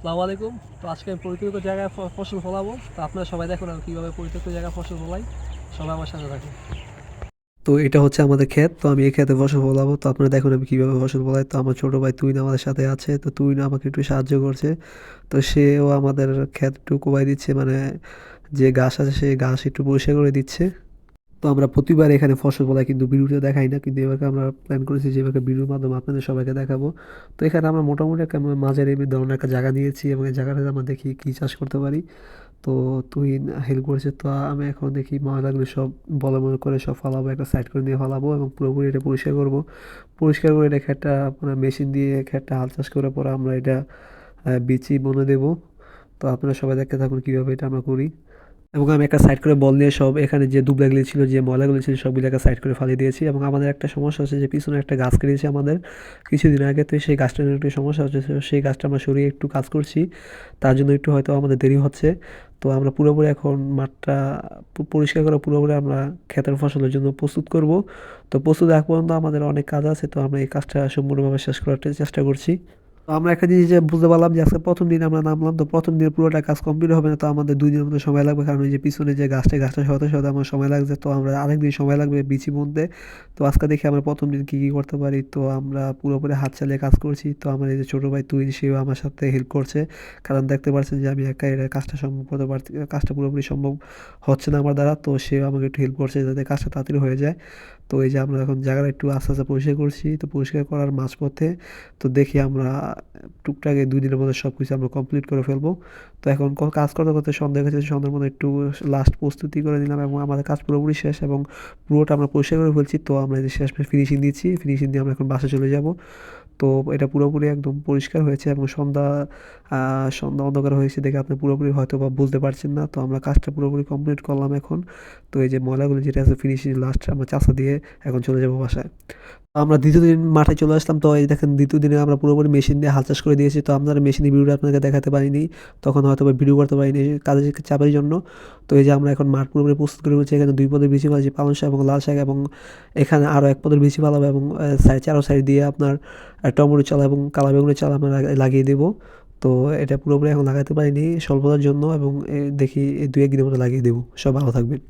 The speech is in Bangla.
আসসালামু আলাইকুম। তো আজকে আমি পরিত্যক্ত জায়গায় ফসল ফলাবো। তো আপনারা সবাই দেখুন আমি কীভাবে পরিত্যক্ত জায়গায় ফসল ফলাই। সবাই আমার সাথে থাকুন। তো এটা হচ্ছে আমাদের ক্ষেত। তো আমি এই ক্ষেতে ফসল ফলাবো। তো আপনারা দেখুন আমি কীভাবে ফসল ফলাই। তো আমার ছোটো ভাই তুইন আমাদের সাথে আছে। তো তুইন আমাকে একটু সাহায্য করছে। তো সেও আমাদের ক্ষেত একটু কোবাই দিচ্ছে। মানে যে ঘাস আছে সেই ঘাস একটু পরিষ্কার করে দিচ্ছে। তো আমরা প্রতিবার এখানে ফসল ফলাই কিন্তু ভিডিওতে দেখাই না, কিন্তু এবারকে আমরা প্ল্যান করেছি যে এবারে ভিডিওর মাধ্যমে আপনাদের সবাইকে দেখাবো। তো এখানে আমরা মোটামুটি একটা মাঝারি ধরনের একটা জায়গা নিয়েছি এবং এই জায়গাটাতে আমরা দেখি কী চাষ করতে পারি। তো তুই হেল্প করেছে, তো আমি এখন দেখি ময়লাগুলো সব বলে মনে করে সব ফালাবো, একটা সাইড করে নিয়ে ফালাবো এবং পুরোপুরি এটা পরিষ্কার করব। পরিষ্কার করে এটা খেটটা আপনার মেশিন দিয়ে খেটটা হাল চাষ করার পর আমরা এটা বিচি বনে দেবো। তো আপনারা সবাই দেখতে থাকুন কীভাবে এটা আমরা করি। এবং আমি একটা সাইড করে বল নিয়ে সব এখানে যে দুবলাগুলি ছিল, যে ময়লাগুলি ছিল, সবগুলো একটা সাইড করে ফালিয়ে দিয়েছি এবং আমাদের একটা সমস্যা হচ্ছে যে পিছনে একটা গাছ কেটেছে আমাদের কিছুদিন আগে। তো সেই গাছটা নিয়ে একটু সমস্যা হচ্ছে সেই গাছটা আমরা সরিয়ে একটু কাজ করছি। তার জন্য একটু হয়তো আমাদের দেরি হচ্ছে। তো আমরা পুরোপুরি এখন মাঠটা পরিষ্কার করে পুরোপুরি আমরা ক্ষেতের ফসলের জন্য প্রস্তুত করব। তো প্রস্তুত এক পর্যন্ত আমাদের অনেক কাজ আছে, তো আমরা এই কাজটা সম্পূর্ণভাবে শেষ করার চেষ্টা করছি। তো আমরা একটা জিনিস বুঝতে পারলাম যে আজকে প্রথম দিন আমরা নামলাম, তো প্রথম দিন পুরোটা কাজ কমপ্লিট হবে না, তো আমাদের দুই দিনের মতো সময় লাগবে। কারণ ওই যে পিছনে যে গাছটা গাছটা সহতে সহতে আমার সময় লাগছে, তো আমরা আরেক দিন সময় লাগবে বিচি বুনতে। তো আজকে দেখি আমরা প্রথম দিন কী কী করতে পারি, তো আমরা পুরোপুরি হাত চালিয়ে কাজ করছি। তো আমার এই যে ছোটো ভাই তুই সেও আমার সাথে হেল্প করছে, কারণ দেখতে পাচ্ছেন যে আমি একা এটা কাজটা সম্ভব করতে পারছি, কাজটা পুরোপুরি সম্ভব হচ্ছে না আমার দ্বারা, তো সেও আমাকে একটু হেল্প করছে যাতে কাজটা তাড়াতাড়ি হয়ে যায়। তো এই যে আমরা এখন জায়গাটা একটু আস্তে আস্তে পরিষ্কার করছি, তো পরিষ্কার করার মাঝপথে তো দেখি আমরা টুকটাক দুই দিনের মধ্যে সব কিছু আমরা কমপ্লিট করে ফেলব। তো এখন কাজ করতে করতে সন্ধ্যা গেছে সন্ধ্যার মধ্যে একটু লাস্ট প্রস্তুতি করে নিলাম এবং আমাদের কাজ পুরোপুরি শেষ এবং পুরোটা আমরা পরিষ্কার করে ফেলছি। তো আমরা যে শেষ ফিনিশিং দিচ্ছি ফিনিশিং দিয়ে আমরা এখন বাসে চলে যাব। তো এটা পুরোপুরি একদম পরিষ্কার হয়েছে এবং সন্ধ্যা সন্ধ্যা অন্ধকার হয়েছে দেখে আপনি পুরোপুরি হয়তো বা বুঝতে পারছেন না। তো আমরা কাজটা পুরোপুরি কমপ্লিট করলাম এখন। তো এই যে ময়লাগুলো যেটা আছে ফিনিশিং লাস্ট আমরা চাষা দিয়ে এখন চলে যাব বাসায়। আমরা দ্বিতীয় দিন মাঠে চলে আসলাম। তো এই দেখেন দ্বিতীয় দিনে আমরা পুরোপুরি মেশিন দিয়ে হাল চাষ করে দিয়েছি। তো আপনারা মেশিনের ভিডিওটা আপনাকে দেখাতে পারিনি। তখন হয়তো ভিডিও করতে পারিনি কাজের চাপের জন্য। তো এই যে আমরা এখন মাঠ পুরোপুরি প্রস্তুত করে ফেলছি এখানে দুই পদের বেশি ফেলছি পালং শাক এবং লাল শাক এবং এখানে আরও এক পদের বেশি ফালাবো এবং সাইড চারো সাইড দিয়ে আপনার টমেটো চালা এবং কালা বেগুনের চাল আমরা লাগিয়ে দেবো। তো এটা পুরোপুরি এখন লাগাতে পারিনি স্বল্পতার জন্য এবং দেখি দুই একদিনের মতো লাগিয়ে দেবো। সব ভালো থাকবেন।